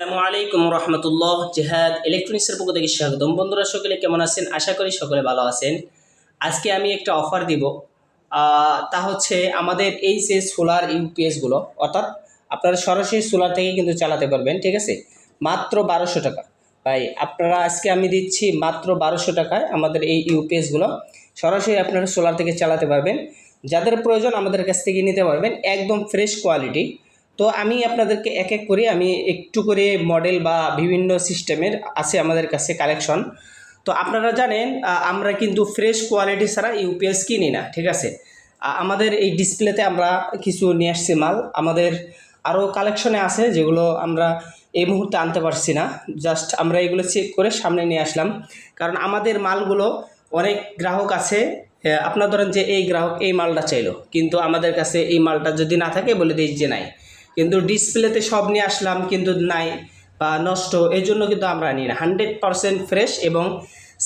আসসালামু আলাইকুম রহমতুল্লাহ, জেহাদ ইলেকট্রনিক্সের পক্ষ থেকে স্বাগতম। বন্ধুরা, সকলে কেমন আছেন? আশা করি সকলে ভালো আছেন। আজকে আমি একটা অফার দিব। তা হচ্ছে আমাদের এই যে সোলার ইউপিএসগুলো অর্থাৎ আপনারা সরাসরি সোলার থেকে কিন্তু চালাতে পারবেন, ঠিক আছে? মাত্র বারোশো টাকা। ভাই, আপনারা আজকে আমি দিচ্ছি মাত্র বারোশো টাকায় আমাদের এই ইউপিএসগুলো সরাসরি আপনারা সোলার থেকে চালাতে পারবেন। যাদের প্রয়োজন আমাদের কাছ থেকে নিতে পারবেন, একদম ফ্রেশ কোয়ালিটি। তো আমি আপনাদেরকে এক এক করে, আমি একটু করে মডেল বা বিভিন্ন সিস্টেমের আছে আমাদের কাছে কালেকশন তো আপনারা জানেন আমরা কিন্তু ফ্রেশ কোয়ালিটি ছাড়া ইউপিএস কিনি না, ঠিক আছে? আমাদের এই ডিসপ্লেতে আমরা কিছু নিয়ে আসছি মাল। আমাদের আরও কালেকশনে আছে যেগুলো আমরা এই মুহূর্তে আনতে পারছি না। জাস্ট আমরা এগুলো চেক করে সামনে নিয়ে আসলাম। কারণ আমাদের মালগুলো অনেক গ্রাহক আছে আপনার ধরেন যে এই গ্রাহক এই মালটা চাইলো। কিন্তু আমাদের কাছে এই মালটা যদি না থাকে, বলে দিই যে নাই। কিন্তু ডিসপ্লেতে সব নিয়ে আসলাম, কিন্তু নাই বা নষ্ট। এই জন্য কিন্তু আমরা নিই না। হান্ড্রেড পারসেন্ট ফ্রেশ এবং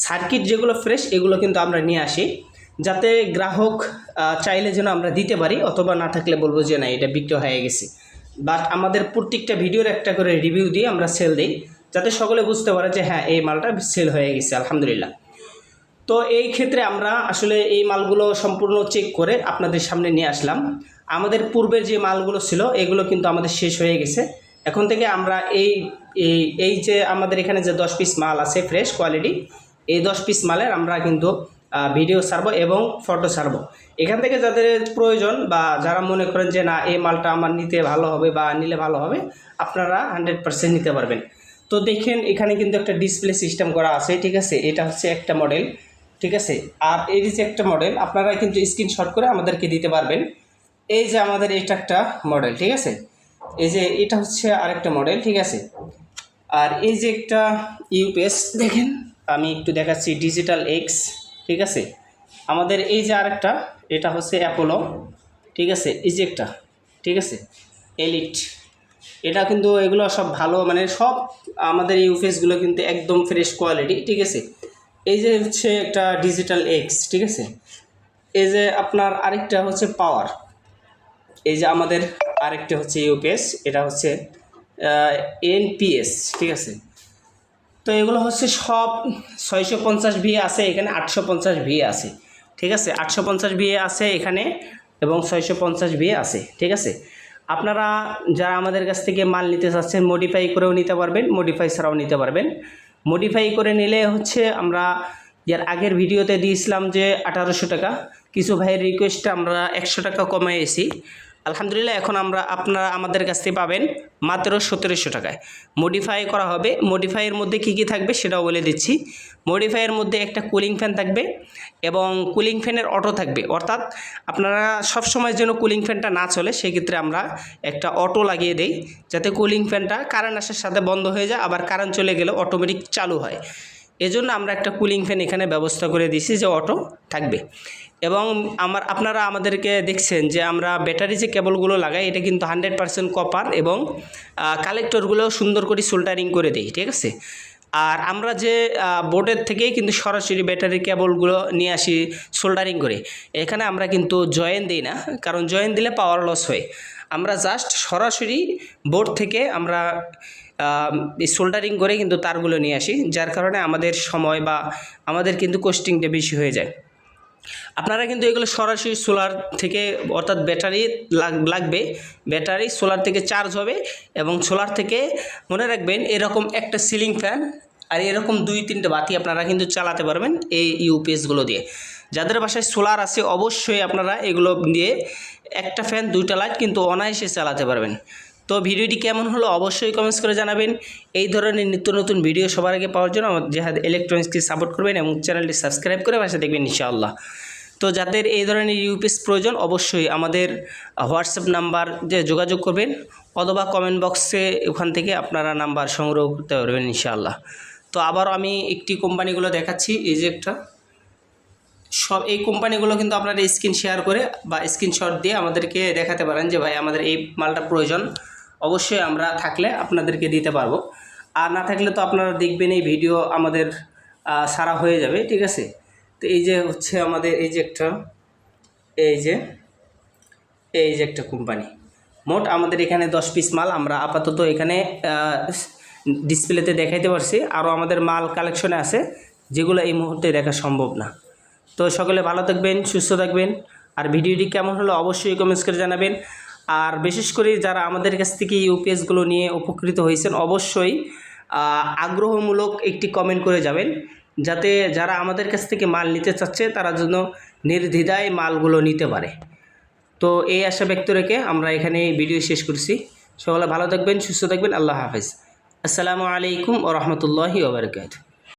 সার্কিট যেগুলো ফ্রেশ এগুলো কিন্তু আমরা নিয়ে আসি। যাতে গ্রাহক চাইলে যেন আমরা দিতে পারি, অথবা না থাকলে বলব যে না, এটা বিক্রি হয়ে গেছে। বাট আমাদের প্রত্যেকটা ভিডিওর একটা করে রিভিউ দিয়ে আমরা সেল দিই, যাতে সকলে বুঝতে পারে যে হ্যাঁ এই মালটা সেল হয়ে গেছে, আলহামদুলিল্লাহ। তো এই ক্ষেত্রে আমরা আসলে এই মালগুলো সম্পূর্ণ চেক করে আপনাদের সামনে নিয়ে আসলাম। আমাদের পূর্বের যে মালগুলো ছিল, এগুলো কিন্তু আমাদের শেষ হয়ে গেছে। এখন থেকে আমরা এই এই যে আমাদের এখানে যে দশ পিস মাল আছে ফ্রেশ কোয়ালিটি এই দশ পিস মালের আমরা কিন্তু ভিডিও ছাড়বো এবং ফটো ছাড়বো। এখান থেকে যাদের প্রয়োজন বা যারা মনে করেন যে, না, এই মালটা আমার নিতে ভালো হবে বা নিলে ভালো হবে আপনারা হান্ড্রেড পারসেন্ট নিতে পারবেন। তো দেখেন, এখানে কিন্তু একটা ডিসপ্লে সিস্টেম করা আছে, ঠিক আছে? এটা হচ্ছে একটা মডেল ঠিক আছে? আর এই যে একটা মডেল আপনারা কিন্তু স্ক্রিনশট করে আমাদেরকে দিতে পারবেন। এই যে আমাদের এটা একটা মডেল ঠিক আছে? এই যে এটা হচ্ছে আরেকটা মডেল ঠিক আছে? আর এই যে একটা ইউপিএস দেখেন, আমি একটু দেখাচ্ছি ডিজিটাল এক্স ঠিক আছে? আমাদের এই যে আরেকটা, এটা হচ্ছে অ্যাপোলো ঠিক আছে? এই যে একটা, ঠিক আছে? এলিট এটা কিন্তু এগুলো সব ভালো মানে সব আমাদের ইউপিএসগুলো কিন্তু একদম ফ্রেশ কোয়ালিটি ঠিক আছে? এই যে হচ্ছে একটা ডিজিটাল এক্স ঠিক আছে? এই যে আপনার আরেকটা হচ্ছে পাওয়ার এই যে আমাদের আরেকটা হচ্ছে ইউপিএস এটা হচ্ছে এনপিএস ঠিক আছে? তো এগুলো হচ্ছে সব ছয়শো পঞ্চাশ ভি আছে, এখানে আটশো পঞ্চাশ ভি আছে, ঠিক আছে? আটশো পঞ্চাশ ভি আছে এখানে এবং ছয়শো পঞ্চাশ ভি আছে, ঠিক আছে? আপনারা যারা আমাদের কাছ থেকে মাল নিতে চাচ্ছেন মডিফাই করেও নিতে পারবেন মডিফাই ছাড়াও নিতে পারবেন। মডিফাই করে নিলে হচ্ছে আমরা যার আগের ভিডিওতে দিয়েছিলাম যে আঠারোশো টাকা। কিছু ভাইয়ের রিকোয়েস্টে আমরা একশো টাকা কমাইয়েছি আলহামদুলিল্লাহ, এখন আমরা আপনারা আমাদের কাছ থেকে পাবেন মাত্র সতেরোশো টাকায়। মডিফাই করা হবে। মডিফাইয়ের মধ্যে কী কী থাকবে সেটাও বলে দিচ্ছি। মডিফাইয়ের মধ্যে একটা কুলিং ফ্যান থাকবে এবং কুলিং ফ্যানের অটো থাকবে। অর্থাৎ আপনারা সব সময় যেন কুলিং ফ্যানটা না চলে, সেক্ষেত্রে আমরা একটা অটো লাগিয়ে দেই। যাতে কুলিং ফ্যানটা কারেন্ট আসার সাথে বন্ধ হয়ে যায়, আবার কারেন্ট চলে গেলে অটোমেটিক চালু হয়। এজন্য আমরা একটা কুলিং ফ্যান এখানে ব্যবস্থা করে দিয়েছি যে অটো থাকবে। এবং আমার, আপনারা আমাদেরকে দেখছেন যে আমরা ব্যাটারি যে কেবলগুলো লাগাই, এটা কিন্তু হান্ড্রেড পারসেন্ট কপার এবং কালেক্টরগুলো সুন্দর করে সোল্ডারিং করে দিই, ঠিক আছে? আর আমরা যে বোর্ডের থেকেই কিন্তু সরাসরি ব্যাটারি কেবলগুলো নিয়ে আসি সোল্ডারিং করে। এখানে আমরা কিন্তু জয়েন দিই না, কারণ জয়েন দিলে পাওয়ার লস হয়। আমরা জাস্ট সরাসরি বোর্ড থেকে আমরা সোল্ডারিং করে কিন্তু তারগুলো নিয়ে আসি, যার কারণে আমাদের সময় বা আমাদের কিন্তু কোস্টিংটা বেশি হয়ে যায়। আপনারা কিন্তু এগুলো সরাসরি সোলার থেকে, অর্থাৎ ব্যাটারি লাগ- লাগবে। ব্যাটারি সোলার থেকে চার্জ হবে এবং সোলার থেকে মনে রাখবেন এরকম একটা সিলিং ফ্যান আর এরকম দুই তিনটে বাতি আপনারা কিন্তু চালাতে পারবেন এই ইউপিএসগুলো দিয়ে। যাদের বাসায় সোলার আছে অবশ্যই আপনারা এগুলো দিয়ে একটা ফ্যান দুইটা লাইট কিন্তু অনায়াসে চালাতে পারবেন। তো ভিডিওটি কেমন হলো অবশ্যই কমেন্টস করে জানাবেন। এই ধরনের নিত্য নতুন ভিডিও সবার আগে পাওয়ার জন্য জেহাদ ইলেকট্রনিক্সকে সাপোর্ট করবেন এবং চ্যানেলটি সাবস্ক্রাইব করে পাশে দেখবেন ইনশাআল্লাহ। তো যাদের এই ধরনের ইউপিএস প্রয়োজন, অবশ্যই আমাদের হোয়াটসঅ্যাপ নাম্বার যে যোগাযোগ করবেন অথবা কমেন্ট বক্সে ওখান থেকে আপনারা নাম্বার সংগ্রহ করতে পারবেন ইনশাআল্লাহ। তো আবার আমি একটি কোম্পানিগুলো দেখাচ্ছি, এই যে একটা। সব এই কোম্পানিগুলো কিন্তু আপনারা স্ক্রিন শেয়ার করে বা স্ক্রিনশট দিয়ে আমাদেরকে দেখাতে পারেন যে, ভাই, আমাদের এই মালটা প্রয়োজন। অবশ্যই আমরা থাকলে আপনাদেরকে দিতে পারব। আর না থাকলে তো আপনারা দেখবেন এই ভিডিও আমাদের সারা হয়ে যাবে, ঠিক আছে? তো এই যে হচ্ছে আমাদের এই যে একটা, এই যে এই যে একটা কোম্পানি। মোট আমাদের এখানে দশ পিস মাল, আমরা আপাতত এখানে ডিসপ্লেতে দেখাইতে পারছি। আরও আমাদের মাল কালেকশনে আছে, যেগুলো এই মুহূর্তে দেখা সম্ভব না। তো সকলে ভালো থাকবেন, সুস্থ থাকবেন। আর ভিডিওটি কেমন হলো অবশ্যই কমেন্টস করে জানাবেন। আর বিশেষ করে যারা আমাদের কাছ থেকে ইউপিএসগুলো নিয়ে উপকৃত হয়েছেন, অবশ্যই আগ্রহমূলক একটি কমেন্ট করে যাবেন। যাতে যারা আমাদের কাছ থেকে মাল নিতে চাচ্ছে, তারা যেন নির্দ্বিধায় মালগুলো নিতে পারে। তো এই আশা ব্যক্ত রেখে আমরা এখানে ভিডিও শেষ করছি। সকলে ভালো থাকবেন, সুস্থ থাকবেন, আল্লাহ হাফেজ। আসসালামু আলাইকুম ও রহমতুল্লাহি ওবরকাত